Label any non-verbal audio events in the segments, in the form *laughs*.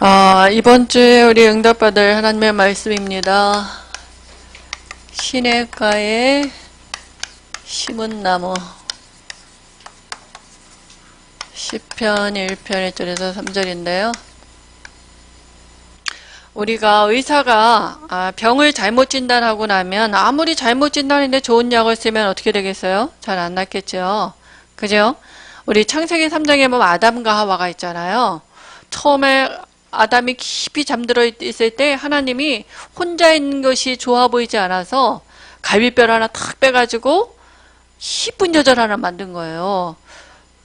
아, 이번 주에 우리 응답받을 하나님의 말씀입니다. 시냇가에 심은 나무. 10편 1편 1절에서 3절인데요. 우리가 의사가 아, 병을 잘못 진단하고 나면 아무리 잘못 진단했는데 좋은 약을 쓰면 어떻게 되겠어요? 잘 안 낫겠죠. 그죠? 우리 창세기 3장에 보면 아담과 하와가 있잖아요. 처음에 아담이 깊이 잠들어 있- 있을 때 하나님이 혼자 있는 것이 좋아 보이지 않아서 갈비뼈를 하나 탁 빼가지고 이쁜 여자를 하나 만든 거예요.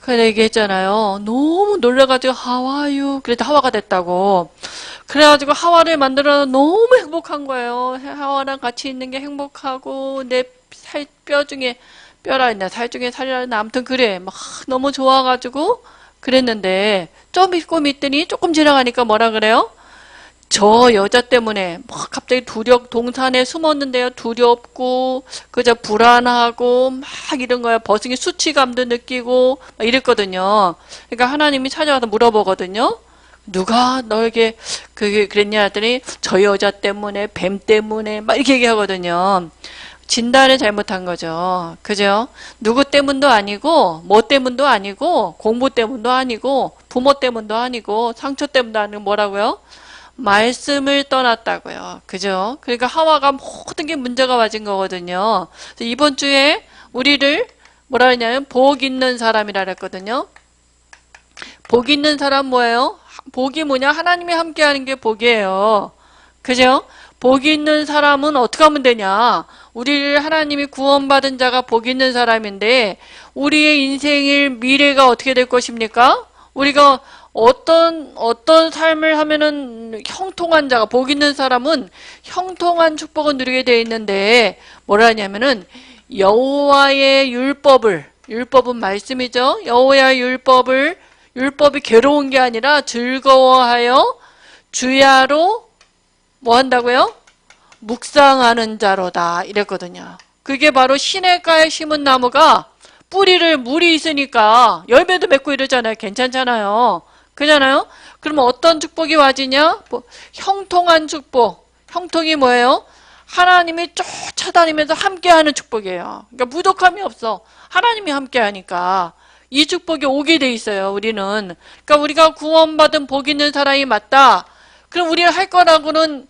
그래 얘기했잖아요. 너무 놀라가지고 하와유 그래도 하와가 됐다고. 그래가지고 하와를 만들어 너무 행복한 거예요. 하와랑 같이 있는 게 행복하고 내 살 뼈 중에 뼈라 했나 살 중에 살이라 했나 아무튼 그래 막 너무 좋아가지고 그랬는데 좀 있고 믿더니 조금 지나가니까 뭐라 그래요? 저 여자 때문에 막 갑자기 두렵 동산에 숨었는데요 두렵고 그저 불안하고 막 이런 거야 버스기 수치감도 느끼고 막 이랬거든요. 그러니까 하나님이 찾아와서 물어보거든요. 누가 너에게 그게 그랬냐 했더니 저 여자 때문에 뱀 때문에 막 이렇게 얘기하거든요. 진단을 잘못한 거죠. 그죠? 누구 때문도 아니고, 뭐 때문도 아니고, 공부 때문도 아니고, 부모 때문도 아니고, 상처 때문도 아니고, 뭐라고요? 말씀을 떠났다고요. 그죠? 그러니까 하와가 모든 게 문제가 맞은 거거든요. 그래서 이번 주에 우리를 뭐라 했냐면, 복 있는 사람이라 그랬거든요. 복 있는 사람 뭐예요? 복이 뭐냐? 하나님이 함께 하는 게 복이에요. 그죠? 복 있는 사람은 어떻게 하면 되냐? 우리를 하나님이 구원받은 자가 복 있는 사람인데, 우리의 인생의 미래가 어떻게 될 것입니까? 우리가 어떤, 어떤 삶을 하면은 형통한 자가, 복 있는 사람은 형통한 축복을 누리게 되어 있는데, 뭐라 하냐면은, 여호와의 율법을, 율법은 말씀이죠? 여호와의 율법을, 율법이 괴로운 게 아니라 즐거워하여 주야로 뭐 한다고요? 묵상하는 자로다 이랬거든요. 그게 바로 시냇가에 심은 나무가 뿌리를 물이 있으니까 열매도 맺고 이러잖아요. 괜찮잖아요. 그잖아요. 그러면 어떤 축복이 와지냐? 뭐, 형통한 축복. 형통이 뭐예요? 하나님이 쫓아다니면서 함께하는 축복이에요. 그러니까 무독함이 없어. 하나님이 함께하니까 이 축복이 오게 돼 있어요. 우리는. 그러니까 우리가 구원받은 복 있는 사람이 맞다. 그럼 우리가 할 거라고는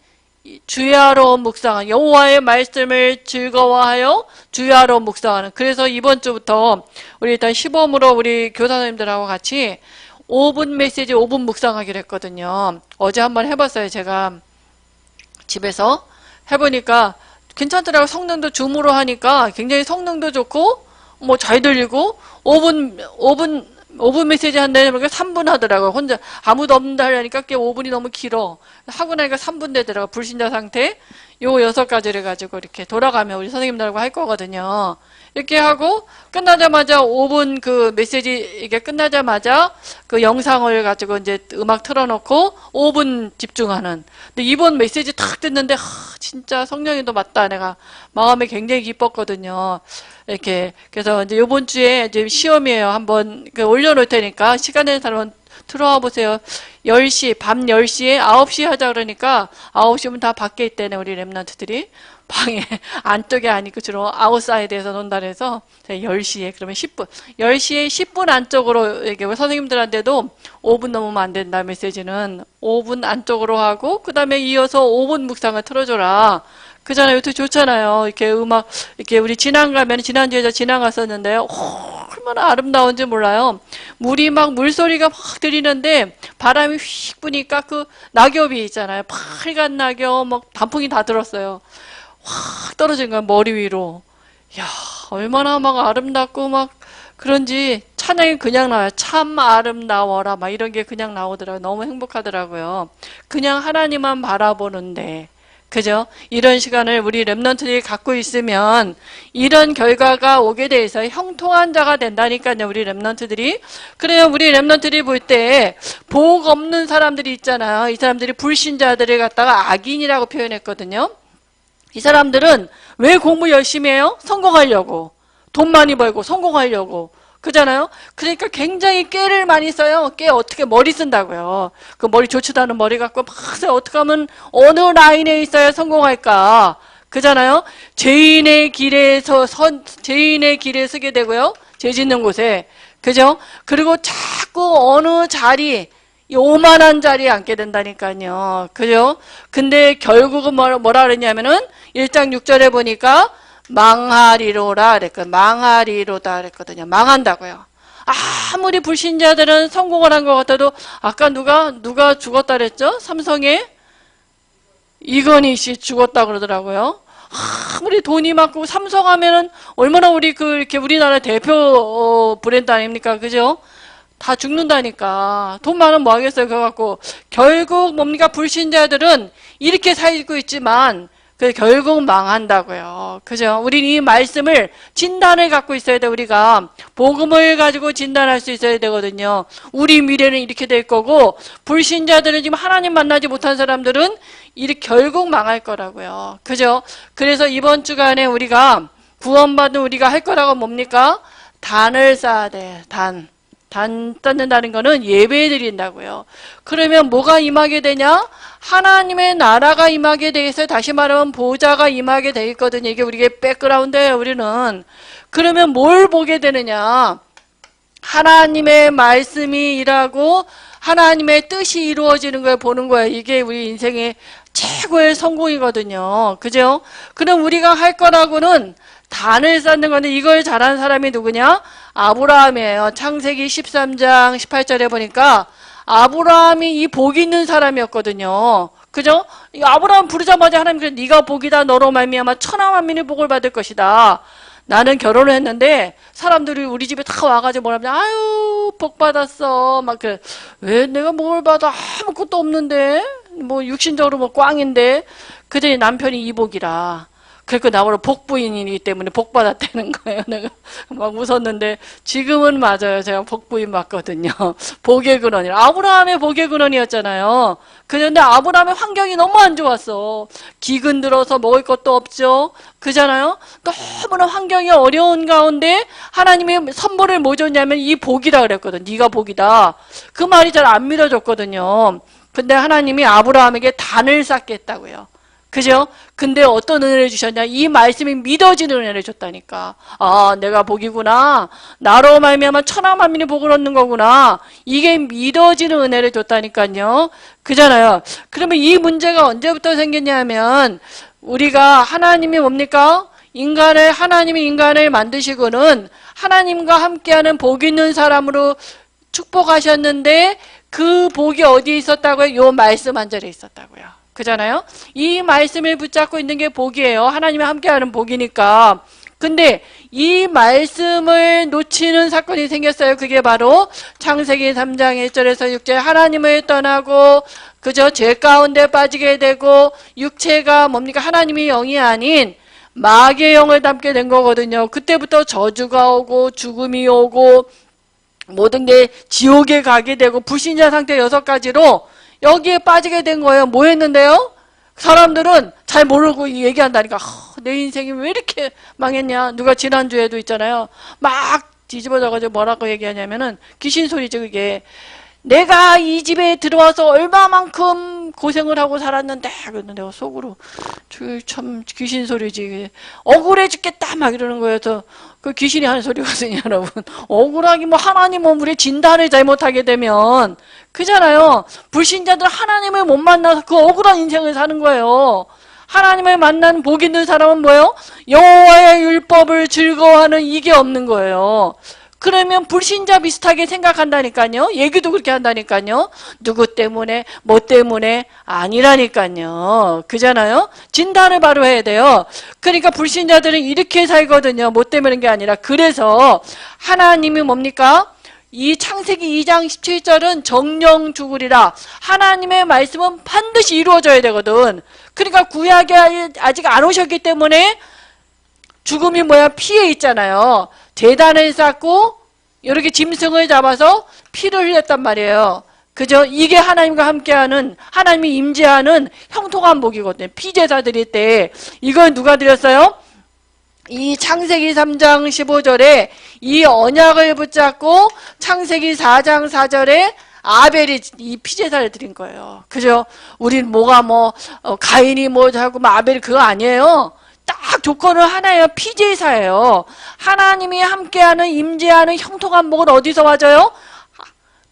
주야로 묵상하는 여호와의 말씀을 즐거워하여 주야로 묵상하는 그래서 이번 주부터 우리 일단 시범으로 우리 교사님들하고 같이 5분 메시지 5분 묵상하기로 했거든요. 어제 한번 해봤어요. 제가 집에서 해보니까 괜찮더라고 성능도 줌으로 하니까 굉장히 성능도 좋고 뭐 잘 들리고 5분 5분 5분 메시지 한다는 게 3분 하더라고요. 혼자 아무도 없는다 하려니까 꽤 5분이 너무 길어. 하고 나니까 3분 되더라고. 불신자 상태. 요 여섯 가지를 가지고 이렇게 돌아가면 우리 선생님들하고 할 거거든요. 이렇게 하고 끝나자마자 5분 그 메시지 이게 끝나자마자 그 영상을 가지고 이제 음악 틀어놓고 5분 집중하는. 근데 이번 메시지 탁 듣는데 하, 진짜 성령이 도 맞다. 내가 마음에 굉장히 기뻤거든요. 이렇게 그래서 이제 이번 주에 이제 시험이에요. 한번 그 올려놓을 테니까 시간 되는 사람은 들어와 보세요. 10시, 밤 10시에 9시 하자 그러니까 9시면 다 밖에 있대네, 우리 랩런트들이. 방에, *laughs* 안쪽에 아니고 주로 아웃사이드에서 논다 그래서 10시에, 그러면 10분. 10시에 10분 안쪽으로, 이게 선생님들한테도 5분 넘으면 안 된다, 메시지는. 5분 안쪽으로 하고, 그 다음에 이어서 5분 묵상을 틀어줘라. 그잖아요. 요새 좋잖아요. 이렇게 음악, 이렇게 우리 지난 가면, 지난주에 저 지난 갔었는데요. 오, 얼마나 아름다운지 몰라요. 물이 막, 물소리가 막 들리는데, 바람이 휙 부니까 그 낙엽이 있잖아요. 빨간 낙엽, 막 단풍이 다 들었어요. 확 떨어진 거야, 머리 위로. 야 얼마나 막 아름답고 막, 그런지 찬양이 그냥 나와요. 참 아름다워라. 막 이런 게 그냥 나오더라고요. 너무 행복하더라고요. 그냥 하나님만 바라보는데. 그죠? 이런 시간을 우리 랩런트들이 갖고 있으면 이런 결과가 오게 돼서 형통한 자가 된다니까요. 우리 랩런트들이. 그래요. 우리 랩런트들이 볼때복 없는 사람들이 있잖아요. 이 사람들이 불신자들을 갖다가 악인이라고 표현했거든요. 이 사람들은 왜 공부 열심히 해요? 성공하려고. 돈 많이 벌고 성공하려고. 그잖아요? 그러니까 굉장히 깨를 많이 써요. 깨 어떻게 머리 쓴다고요. 그 머리 좋지도 않은 머리 갖고 막 써요. 어떻게 하면 어느 라인에 있어야 성공할까. 그잖아요? 죄인의 길에서 선, 죄인의 길에 서게 되고요. 죄 짓는 곳에. 그죠? 그리고 자꾸 어느 자리, 요만한 자리에 앉게 된다니까요. 그죠? 근데 결국은 뭐- 뭐라 그랬냐면은 1장 6절에 보니까 망하리로라 그랬거든. 망하리로다 그랬거든요. 망한다고요. 아무리 불신자들은 성공을 한 것 같아도 아까 누가 누가 죽었다 그랬죠? 삼성에 이건희 씨 죽었다 그러더라고요. 아무리 돈이 많고 삼성 하면은 얼마나 우리 그 이렇게 우리나라 대표 어, 브랜드 아닙니까? 그죠? 다 죽는다니까. 돈 많으면 뭐 하겠어요, 그거 갖고. 결국 뭡니까? 불신자들은 이렇게 살고 있지만, 그 결국 망한다고요. 그죠? 우리는 이 말씀을 진단을 갖고 있어야 돼, 우리가. 복음을 가지고 진단할 수 있어야 되거든요. 우리 미래는 이렇게 될 거고, 불신자들은 지금 하나님 만나지 못한 사람들은 이렇게 결국 망할 거라고요. 그죠? 그래서 이번 주간에 우리가 구원받은 우리가 할 거라고 뭡니까? 단을 쌓아야 돼, 단. 단 쌓는다는 거는 예배 드린다고요. 그러면 뭐가 임하게 되냐? 하나님의 나라가 임하게 돼 있어요. 다시 말하면 보좌가 임하게 돼 있거든요. 이게 우리의 백그라운드예요, 우리는. 그러면 뭘 보게 되느냐? 하나님의 말씀이 일하고 하나님의 뜻이 이루어지는 걸 보는 거예요. 이게 우리 인생의 최고의 성공이거든요. 그죠? 그럼 우리가 할 거라고는 단을 쌓는 건데 이걸 잘하는 사람이 누구냐? 아브라함이에요. 창세기 13장 18절에 보니까 아브라함이 이 복 있는 사람이었거든요. 그죠? 이 아브라함 부르자마자 하나님께서 네가 복이다 너로 말미암아 천하 만민이 복을 받을 것이다. 나는 결혼을 했는데 사람들이 우리 집에 다 와가지고 뭐라 하면 아유 복 받았어 막 그래 왜 내가 뭘 받아 아무것도 없는데 뭐 육신적으로 뭐 꽝인데 그들이 남편이 이복이라 그러니까 나보고 복부인이기 때문에 복 받았다는 거예요. *laughs* 내가 막 웃었는데 지금은 맞아요. 제가 복부인 맞거든요. *laughs* 복의 근원이라 아브라함의 복의 근원이었잖아요. 그런데 아브라함의 환경이 너무 안 좋았어. 기근 들어서 먹을 것도 없죠. 그잖아요. 너무나 환경이 어려운 가운데 하나님이 선물을 뭐 줬냐면 이 복이다 그랬거든. 네가 복이다. 그 말이 잘 안 믿어졌거든요. 근데 하나님이 아브라함에게 단을 쌓겠다고요. 그죠? 근데 어떤 은혜를 주셨냐? 이 말씀이 믿어지는 은혜를 줬다니까. 아, 내가 복이구나. 나로 말미암아 천하 만민이 복을 얻는 거구나. 이게 믿어지는 은혜를 줬다니까요. 그잖아요. 그러면 이 문제가 언제부터 생겼냐면 우리가 하나님이 뭡니까? 인간을 하나님이 인간을 만드시고는 하나님과 함께하는 복 있는 사람으로 축복하셨는데 그 복이 어디에 있었다고요? 요 말씀 한 절에 있었다고요. 그잖아요? 이 말씀을 붙잡고 있는 게 복이에요. 하나님이 함께하는 복이니까. 근데 이 말씀을 놓치는 사건이 생겼어요. 그게 바로 창세기 3장 1절에서 6절 하나님을 떠나고 그저 죄 가운데 빠지게 되고 육체가 뭡니까? 하나님이 영이 아닌 마귀의 영을 담게 된 거거든요. 그때부터 저주가 오고 죽음이 오고 모든 게 지옥에 가게 되고 불신자 상태 여섯 가지로 여기에 빠지게 된 거예요. 뭐 했는데요? 사람들은 잘 모르고 얘기한다니까. 아, 내 인생이 왜 이렇게 망했냐. 누가 지난주에도 있잖아요. 막 뒤집어져가지고 뭐라고 얘기하냐면은 귀신 소리죠, 그게. 내가 이 집에 들어와서 얼마만큼 고생을 하고 살았는데 그랬는데 내가 속으로 저참 귀신 소리지 억울해 죽겠다 막 이러는 거예요. 저 그 귀신이 하는 소리거든요, *laughs* 여러분. 억울하기 뭐 하나님은 우리 진단을 잘못하게 되면 그잖아요. 불신자들 하나님을 못 만나서 그 억울한 인생을 사는 거예요. 하나님을 만난 복 있는 사람은 뭐예요? 여호와의 율법을 즐거워하는 이게 없는 거예요. 그러면 불신자 비슷하게 생각한다니까요. 얘기도 그렇게 한다니까요. 누구 때문에, 뭐 때문에 아니라니까요. 그잖아요. 진단을 바로 해야 돼요. 그러니까 불신자들은 이렇게 살거든요. 뭐 때문인 게 아니라 그래서 하나님이 뭡니까? 이 창세기 2장 17절은 정령 죽으리라. 하나님의 말씀은 반드시 이루어져야 되거든. 그러니까 구약이 아직 안 오셨기 때문에 죽음이 뭐야? 피해 있잖아요. 재단을 쌓고 이렇게 짐승을 잡아서 피를 흘렸단 말이에요. 그죠? 이게 하나님과 함께하는 하나님이 임재하는 형통한 복이거든요. 피제사 드릴 때 이걸 누가 드렸어요? 이 창세기 3장 15절에 이 언약을 붙잡고 창세기 4장 4절에 아벨이 이 피제사를 드린 거예요. 그죠? 우린 뭐가 뭐 어, 가인이 뭐 하고 뭐 아벨이 그거 아니에요. 딱 조건은 하나예요. 피제사예요. 하나님이 함께하는 임재하는 형통한 복은 어디서 맞아요?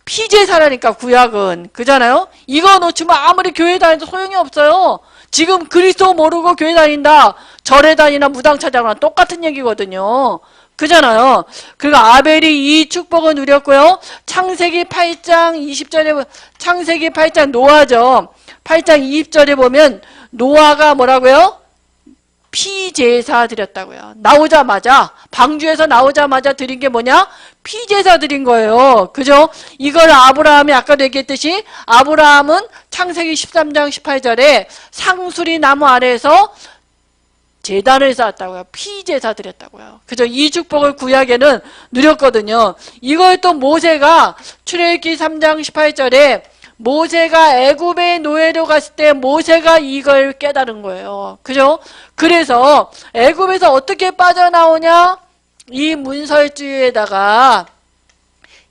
피제사라니까 구약은 그잖아요. 이거 놓치면 아무리 교회 다녀도 소용이 없어요. 지금 그리스도 모르고 교회 다닌다. 절에 다니나 무당 찾아가나 똑같은 얘기거든요. 그잖아요. 그리고 아벨이 이 축복을 누렸고요. 창세기 8장 20절에 창세기 8장 노아죠. 8장 20절에 보면 노아가 뭐라고요? 피제사 드렸다고요. 나오자마자 방주에서 나오자마자 드린 게 뭐냐? 피제사 드린 거예요. 그죠? 이걸 아브라함이 아까도 얘기했듯이 아브라함은 창세기 13장 18절에 상수리 나무 아래에서 재단을 쌓았다고요. 피제사 드렸다고요. 그죠? 이 축복을 구약에는 누렸거든요. 이걸 또 모세가 출애굽기 3장 18절에 모세가 애굽의 노예로 갔을 때 모세가 이걸 깨달은 거예요. 그죠? 그래서 애굽에서 어떻게 빠져나오냐? 이 문설주에다가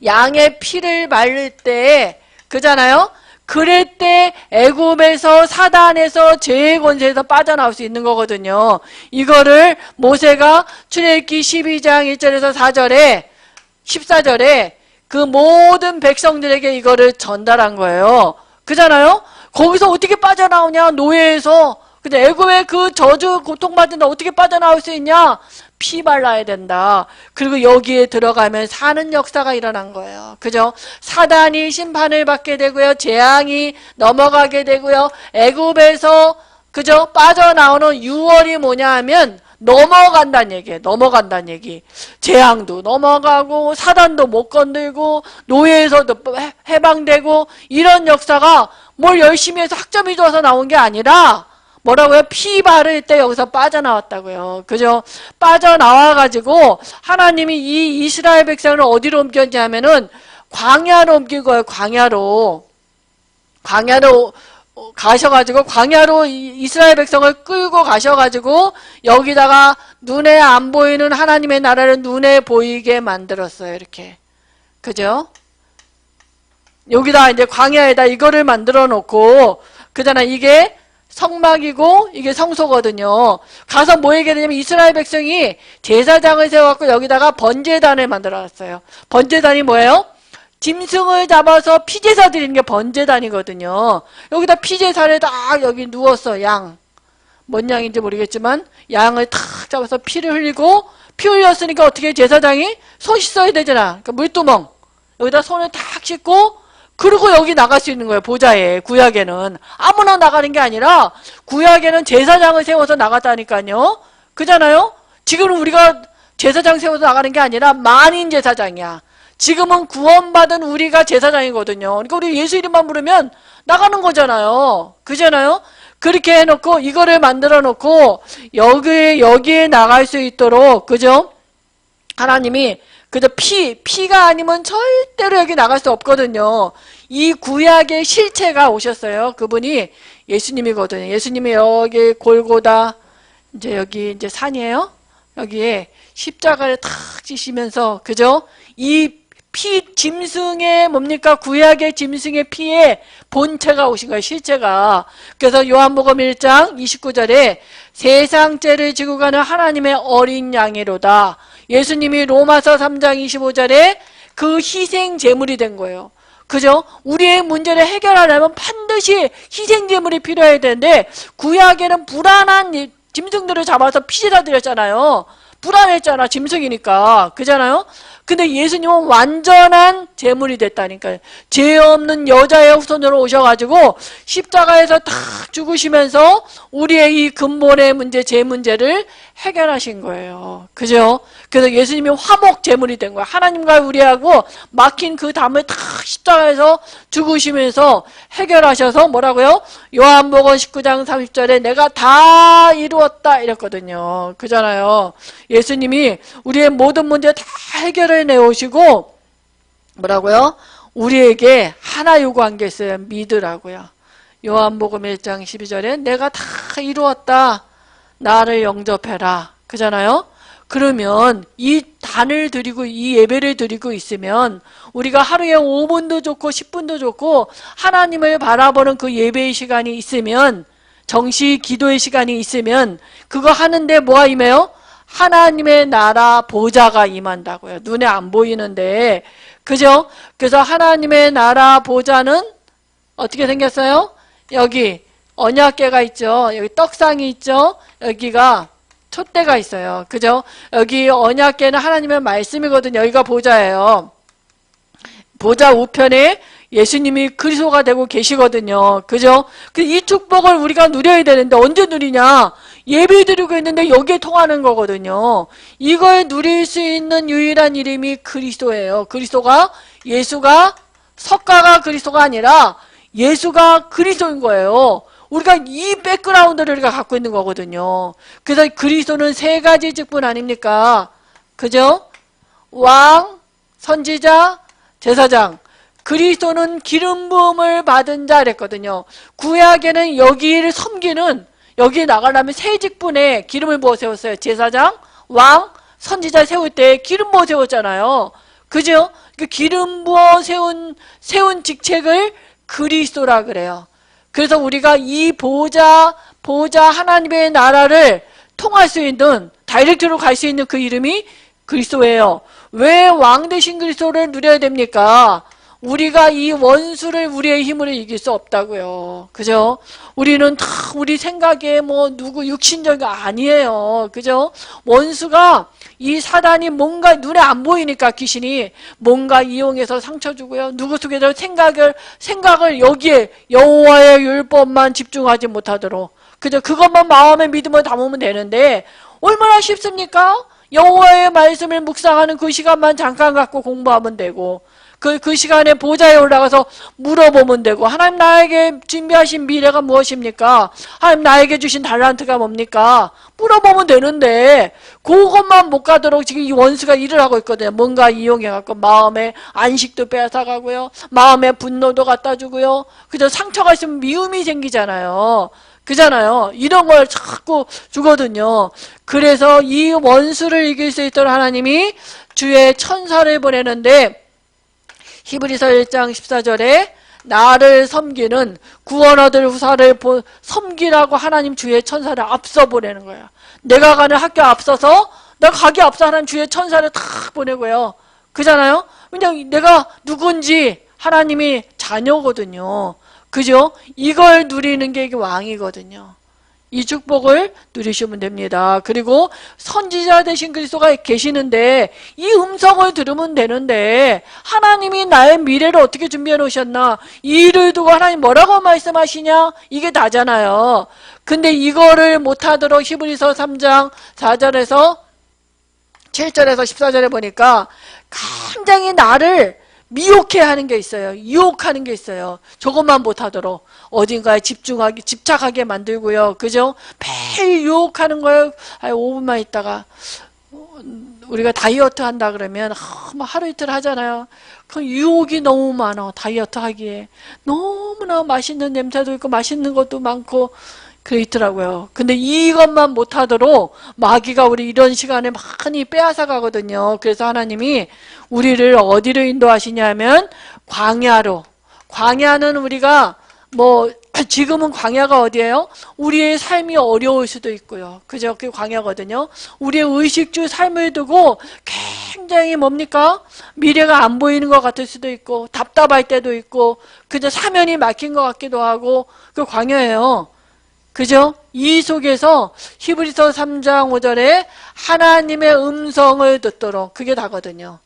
양의 피를 말릴 때 그잖아요. 그럴 때 애굽에서 사단에서 죄의 권세에서 빠져나올 수 있는 거거든요. 이거를 모세가 출애굽기 12장 1절에서 4절에 14절에 그 모든 백성들에게 이거를 전달한 거예요. 그잖아요. 거기서 어떻게 빠져나오냐? 노예에서 근데 애굽의 그 저주 고통받는다 어떻게 빠져나올 수 있냐? 피 발라야 된다. 그리고 여기에 들어가면 사는 역사가 일어난 거예요. 그죠? 사단이 심판을 받게 되고요. 재앙이 넘어가게 되고요. 애굽에서 그죠? 빠져나오는 6월이 뭐냐 하면 넘어간다는 얘기예요. 넘어간다는 얘기. 재앙도 넘어가고 사단도 못 건들고 노예에서도 해- 해방되고 이런 역사가 뭘 열심히 해서 학점이 좋아서 나온 게 아니라 뭐라고요? 피 바를 때 여기서 빠져나왔다고요. 그죠? 빠져나와가지고 하나님이 이 이스라엘 백성을 어디로 옮겼냐면은 광야로 옮긴 거예요. 광야로. 광야로 가셔가지고 광야로 이- 이스라엘 백성을 끌고 가셔가지고 여기다가 눈에 안 보이는 하나님의 나라를 눈에 보이게 만들었어요. 이렇게. 그죠? 여기다 이제 광야에다 이거를 만들어 놓고 그잖아 이게 성막이고 이게 성소거든요. 가서 뭐 얘기를 하냐면 이스라엘 백성이 제사장을 세워갖고 여기다가 번제단을 만들어놨어요. 번제단이 뭐예요? 짐승을 잡아서 피제사 드리는 게 번제단이거든요. 여기다 피제사를 딱 여기 누웠어 양. 뭔 양인지 모르겠지만 양을 탁 잡아서 피를 흘리고 피 흘렸으니까 어떻게 제사장이 손 씻어야 되잖아. 그러니까 물두멍 여기다 손을 탁 씻고 그리고 여기 나갈 수 있는 거예요. 보좌에 구약에는 아무나 나가는 게 아니라 구약에는 제사장을 세워서 나갔다니까요. 그잖아요. 지금은 우리가 제사장 세워서 나가는 게 아니라 만인 제사장이야. 지금은 구원받은 우리가 제사장이거든요. 그러니까 우리 예수 이름만 부르면 나가는 거잖아요. 그잖아요. 그렇게 해놓고 이거를 만들어 놓고 여기에 여기에 나갈 수 있도록 그죠? 하나님이 그저 피 피가 아니면 절대로 여기 나갈 수 없거든요. 이 구약의 실체가 오셨어요. 그분이 예수님이거든요. 예수님이 여기 골고다 이제 여기 이제 산이에요. 여기에 십자가를 탁 지시면서 그죠? 이 피 짐승의 뭡니까 구약의 짐승의 피에 본체가 오신 거예요 실체가 그래서 요한복음 1장 29절에 세상 죄를 지고 가는 하나님의 어린 양이로다 예수님이 로마서 3장 25절에 그 희생 제물이 된 거예요 그죠? 우리의 문제를 해결하려면 반드시 희생 제물이 필요해야 되는데 구약에는 불안한 이- 짐승들을 잡아서 피제사 드렸잖아요. 불안했잖아. 짐승이니까. 그잖아요? 근데 예수님은 완전한 제물이 됐다니까요. 죄 없는 여자의 후손으로 오셔가지고 십자가에서 탁 죽으시면서 우리의 이 근본의 문제, 제 문제를 해결하신 거예요. 그죠? 그래서 예수님이 화목 제물이 된 거예요. 하나님과 우리하고 막힌 그 담을 탁 십자가에서 죽으시면서 해결하셔서 뭐라고요? 요한복음 19장 30절에 내가 다 이루었다 이랬거든요. 그잖아요. 예수님이 우리의 모든 문제 다 해결 해 내오시고 뭐라고요? 우리에게 하나 요구한 게 있어요. 믿으라고요. 요한복음 1장 12절에 내가 다 이루었다. 나를 영접해라. 그잖아요? 그러면 이 단을 드리고 이 예배를 드리고 있으면 우리가 하루에 5분도 좋고 10분도 좋고 하나님을 바라보는 그 예배의 시간이 있으면 정시 기도의 시간이 있으면 그거 하는데 뭐가 임해요? 하나님의 나라 보좌가 임한다고요. 눈에 안 보이는데 그죠? 그래서 하나님의 나라 보좌는 어떻게 생겼어요? 여기 언약계가 있죠. 여기 떡상이 있죠. 여기가 촛대가 있어요. 그죠? 여기 언약계는 하나님의 말씀이거든요. 여기가 보좌예요. 보좌 우편에 예수님이 그리스도가 되고 계시거든요. 그죠? 그이 축복을 우리가 누려야 되는데 언제 누리냐? 예배 드리고 있는데 여기에 통하는 거거든요. 이걸 누릴 수 있는 유일한 이름이 그리스도예요. 그리스도가 예수가 석가가 그리스도가 아니라 예수가 그리스도인 거예요. 우리가 이 백그라운드를 우리가 갖고 있는 거거든요. 그래서 그리스도는 세 가지 직분 아닙니까? 그죠? 왕, 선지자, 제사장. 그리스도는 기름 부음을 받은 자 그랬거든요. 구약에는 여기를 섬기는 여기 나가려면 세 직분에 기름을 부어 세웠어요. 제사장, 왕, 선지자 세울 때 기름 부어 세웠잖아요. 그죠? 그 기름 부어 세운 세운 직책을 그리스도라 그래요. 그래서 우리가 이 보좌 보좌 하나님의 나라를 통할 수 있는 다이렉트로 갈 수 있는 그 이름이 그리스도예요. 왜 왕 대신 그리스도를 누려야 됩니까? 우리가 이 원수를 우리의 힘으로 이길 수 없다고요. 그죠? 우리는 다 우리 생각에 뭐 누구 육신적이 아니에요. 그죠? 원수가 이 사단이 뭔가 눈에 안 보이니까 귀신이 뭔가 이용해서 상처 주고요. 누구 속에서 생각을 생각을 여기에 여호와의 율법만 집중하지 못하도록 그죠? 그것만 마음에 믿음을 담으면 되는데 얼마나 쉽습니까? 여호와의 말씀을 묵상하는 그 시간만 잠깐 갖고 공부하면 되고 그, 그 시간에 보좌에 올라가서 물어보면 되고, 하나님 나에게 준비하신 미래가 무엇입니까? 하나님 나에게 주신 달란트가 뭡니까? 물어보면 되는데, 그것만 못 가도록 지금 이 원수가 일을 하고 있거든요. 뭔가 이용해갖고, 마음에 안식도 빼앗아가고요. 마음에 분노도 갖다 주고요. 그저 상처가 있으면 미움이 생기잖아요. 그잖아요. 이런 걸 자꾸 주거든요. 그래서 이 원수를 이길 수 있도록 하나님이 주의 천사를 보내는데, 히브리서 1장 14절에 나를 섬기는 구원 얻을 후사를 보, 섬기라고 하나님 주의 천사를 앞서 보내는 거예요. 내가 가는 학교 앞서서 내가 가기 앞서 하나님 주의 천사를 탁 보내고요. 그잖아요? 왜냐면 내가 누군지 하나님이 자녀거든요. 그죠? 이걸 누리는 게 왕이거든요. 이 축복을 누리시면 됩니다. 그리고 선지자 되신 그리스도가 계시는데 이 음성을 들으면 되는데 하나님이 나의 미래를 어떻게 준비해 놓으셨나? 이 일을 두고 하나님 뭐라고 말씀하시냐? 이게 다잖아요. 근데 이거를 못하도록 히브리서 3장 4절에서 7절에서 14절에 보니까 굉장히 나를 미혹해 하는 게 있어요. 유혹하는 게 있어요. 저것만 못하도록 어딘가에 집중하게 집착하게 만들고요. 그죠? 매일 유혹하는 거예요. 아, 5분만 있다가 우리가 다이어트 한다 그러면 아, 뭐 하루 이틀 하잖아요. 그 유혹이 너무 많아. 다이어트 하기에 너무나 맛있는 냄새도 있고 맛있는 것도 많고 그렇더라고요. 근데 이것만 못하도록 마귀가 우리 이런 시간에 많이 빼앗아 가거든요. 그래서 하나님이 우리를 어디로 인도하시냐면 광야로. 광야는 우리가 뭐 *clears throat* 지금은 광야가 어디예요? 우리의 삶이 어려울 수도 있고요. 그죠? 그게 광야거든요. 우리의 의식주 삶을 두고 굉장히 뭡니까? 미래가 안 보이는 것 같을 수도 있고 답답할 때도 있고 그저 사면이 막힌 것 같기도 하고 그 광야예요. 그죠? 이 속에서 히브리서 3장 5절에 하나님의 음성을 듣도록 그게 다거든요.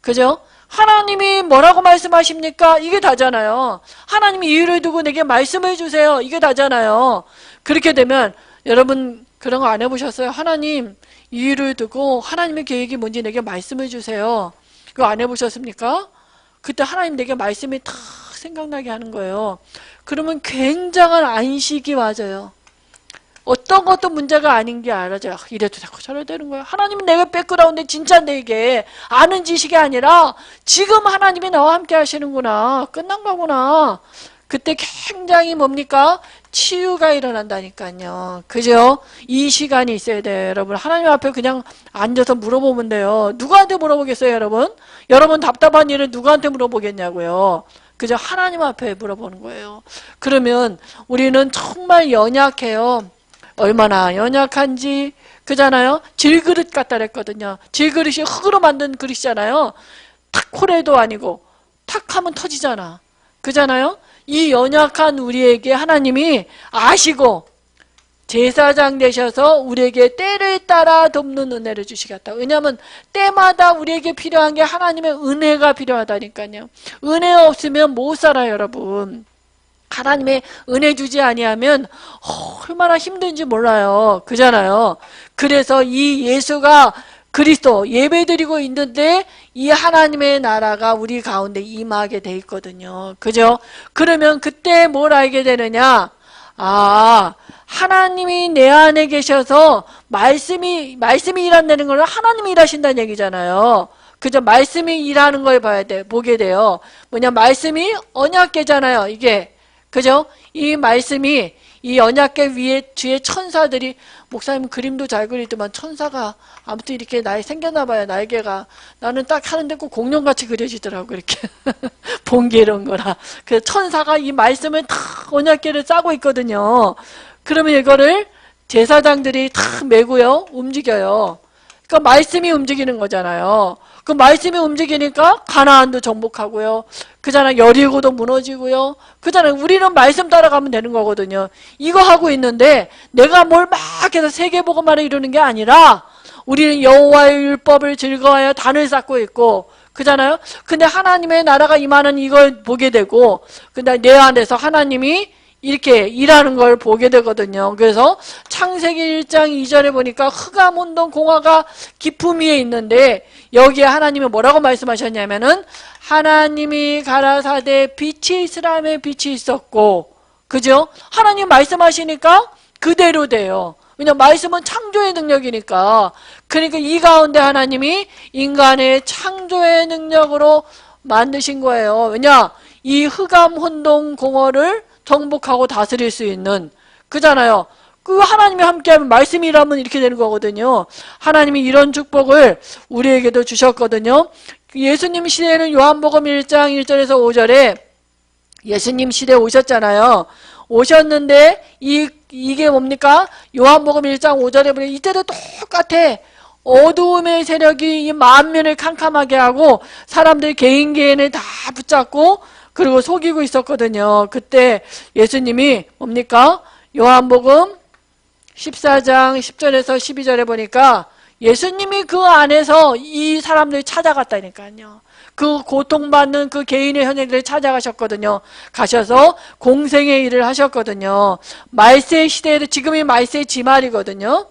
그죠? 하나님이 뭐라고 말씀하십니까? 이게 다잖아요. 하나님이 이유를 두고 내게 말씀을 주세요. 이게 다잖아요. 그렇게 되면 여러분 그런 거 안 해보셨어요? 하나님 이유를 두고 하나님의 계획이 뭔지 내게 말씀을 주세요. 그거 안 해보셨습니까? 그때 하나님 내게 말씀이 탁 생각나게 하는 거예요. 그러면 굉장한 안식이 와져요. 어떤 것도 문제가 아닌 게 알아져요. 이래도 되고 저래도 되는 거예요. 하나님은 내가 백그라운드 진짜 내게 아는 지식이 아니라 지금 하나님이 나와 함께 하시는구나. 끝난 거구나. 그때 굉장히 뭡니까? 치유가 일어난다니까요. 그죠? 이 시간이 있어야 돼요, 여러분. 하나님 앞에 그냥 앉아서 물어보면 돼요. 누구한테 물어보겠어요, 여러분? 여러분 답답한 일을 누구한테 물어보겠냐고요. 그저 하나님 앞에 물어보는 거예요. 그러면 우리는 정말 연약해요. 얼마나 연약한지 그잖아요. 질그릇 같다 그랬거든요. 질그릇이 흙으로 만든 그릇이잖아요. 탁코레도 아니고 탁 하면 터지잖아. 그잖아요. 이 연약한 우리에게 하나님이 아시고 제사장 되셔서 우리에게 때를 따라 돕는 은혜를 주시겠다. 왜냐하면 때마다 우리에게 필요한 게 하나님의 은혜가 필요하다니까요. 은혜 없으면 못 살아요, 여러분. 하나님의 은혜 주지 아니하면 얼마나 힘든지 몰라요. 그잖아요. 그래서 이 예수가 그리스도 예배드리고 있는데 이 하나님의 나라가 우리 가운데 임하게 돼 있거든요. 그죠? 그러면 그때 뭘 알게 되느냐? 아, 하나님이 내 안에 계셔서 말씀이 말씀이 일한다는 걸 하나님이 일하신다는 얘기잖아요. 그죠? 말씀이 일하는 걸 봐야 돼, 보게 돼요. 뭐냐, 말씀이 언약계잖아요, 이게. 그죠? 이 말씀이 이 언약계 위에 뒤에 천사들이 목사님 그림도 잘 그리더만 천사가 아무튼 이렇게 날 생겼나 봐요 날개가. 나는 딱 하는데 꼭 공룡같이 그려지더라고 이렇게. *laughs* 번개 이런 거라. 그래서 천사가 이 말씀을 다 언약계를 짜고 있거든요. 그러면 이거를 제사장들이 다 메고요 움직여요 그러니까 말씀이 움직이는 거잖아요 그 말씀이 움직이니까 가나안도 정복하고요. 그잖아 여리고도 무너지고요. 그잖아 우리는 말씀 따라가면 되는 거거든요. 이거 하고 있는데 내가 뭘 막 해서 세계보고만을 이루는 게 아니라 우리는 여호와의 율법을 즐거워하여 단을 쌓고 있고 그잖아요. 근데 하나님의 나라가 임하는 이걸 보게 되고 근데 내 안에서 하나님이 이렇게 일하는 걸 보게 되거든요. 그래서 창세기 1장 2절에 보니까 흑암 혼돈 공화가 기품 위에 있는데 여기에 하나님이 뭐라고 말씀하셨냐면은 하나님이 가라사대 빛이 이스라엘에 빛이 있었고 그죠? 하나님 말씀하시니까 그대로 돼요. 왜냐 말씀은 창조의 능력이니까. 그러니까 이 가운데 하나님이 인간의 창조의 능력으로 만드신 거예요. 왜냐 이 흑암 혼동 공허를 정복하고 다스릴 수 있는 그잖아요. 그 하나님이 함께하면 말씀이 일하면 이렇게 되는 거거든요. 하나님이 이런 축복을 우리에게도 주셨거든요. 예수님 시대에는 요한복음 1장 1절에서 5절에 예수님 시대에 오셨잖아요. 오셨는데 이 이게 뭡니까? 요한복음 1장 5절에 보면 이때도 똑같아. 어두움의 세력이 이 만면을 캄캄하게 하고 사람들 개인 개인을 다 붙잡고 그리고 속이고 있었거든요. 그때 예수님이 뭡니까? 요한복음 14장 10절에서 12절에 보니까 예수님이 그 안에서 이 사람들을 찾아갔다니까요. 그 고통받는 그 개인의 현역들을 찾아가셨거든요. 가셔서 공생의 일을 하셨거든요. 말세 시대에 지금이 말세 지말이거든요.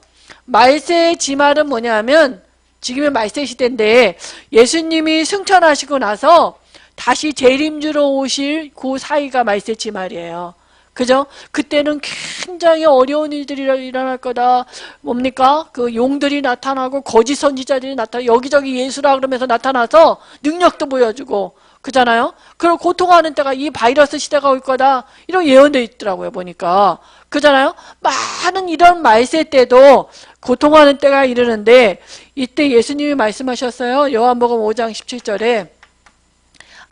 말세 지말은 뭐냐면 지금의 말세 시대인데 예수님이 승천하시고 나서 다시 재림주로 오실 그 사이가 말세지 말이에요. 그죠? 그때는 굉장히 어려운 일들이 일어날 거다. 뭡니까? 그 용들이 나타나고 거짓 선지자들이 나타나 여기저기 예수라 그러면서 나타나서 능력도 보여주고 그잖아요. 그걸 고통하는 때가 이 바이러스 시대가 올 거다. 이런 예언도 있더라고요. 보니까 그잖아요. 많은 이런 말세 때도 고통하는 때가 이르는데 이때 예수님이 말씀하셨어요. 요한복음 5장 17절에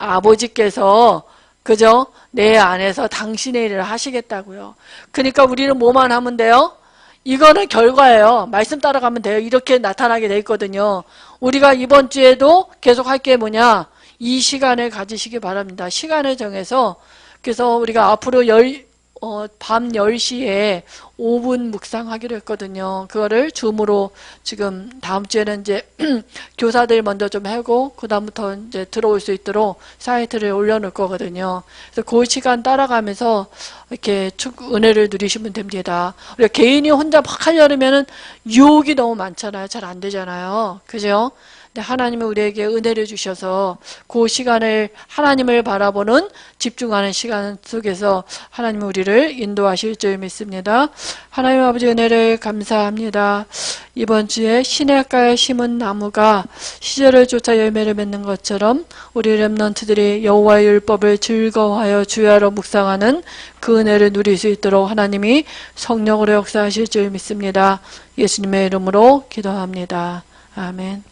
아버지께서 그죠? 내 안에서 당신의 일을 하시겠다고요. 그러니까 우리는 뭐만 하면 돼요? 이거는 결과예요. 말씀 따라가면 돼요. 이렇게 나타나게 돼 있거든요. 우리가 이번 주에도 계속 할 게 뭐냐? 이 시간을 가지시기 바랍니다. 시간을 정해서 그래서 우리가 앞으로 열, 어, 밤 10시에 5분 묵상하기로 했거든요. 그거를 줌으로 지금 다음 주에는 이제 *clears throat* 교사들 먼저 좀 하고 그다음부터 이제 들어올 수 있도록 사이트를 올려놓을 거거든요. 그래서 그 시간 따라가면서 이렇게 축 은혜를 누리시면 됩니다. 우리가 개인이 혼자 막 하려면은 유혹이 너무 많잖아요. 잘 안 되잖아요. 그죠? 근데 하나님은 우리에게 은혜를 주셔서 그 시간을 하나님을 바라보는 집중하는 시간 속에서 하나님 우리를 인도하실 줄 믿습니다. 하나님 아버지 은혜를 감사합니다. 이번 주에 시냇가에 심은 나무가 시절을 쫓아 열매를 맺는 것처럼 우리 렘넌트들이 여호와의 율법을 즐거워하여 주야로 묵상하는 그 은혜를 누릴 수 있도록 하나님이 성령으로 역사하실 줄 믿습니다. 예수님의 이름으로 기도합니다. 아멘.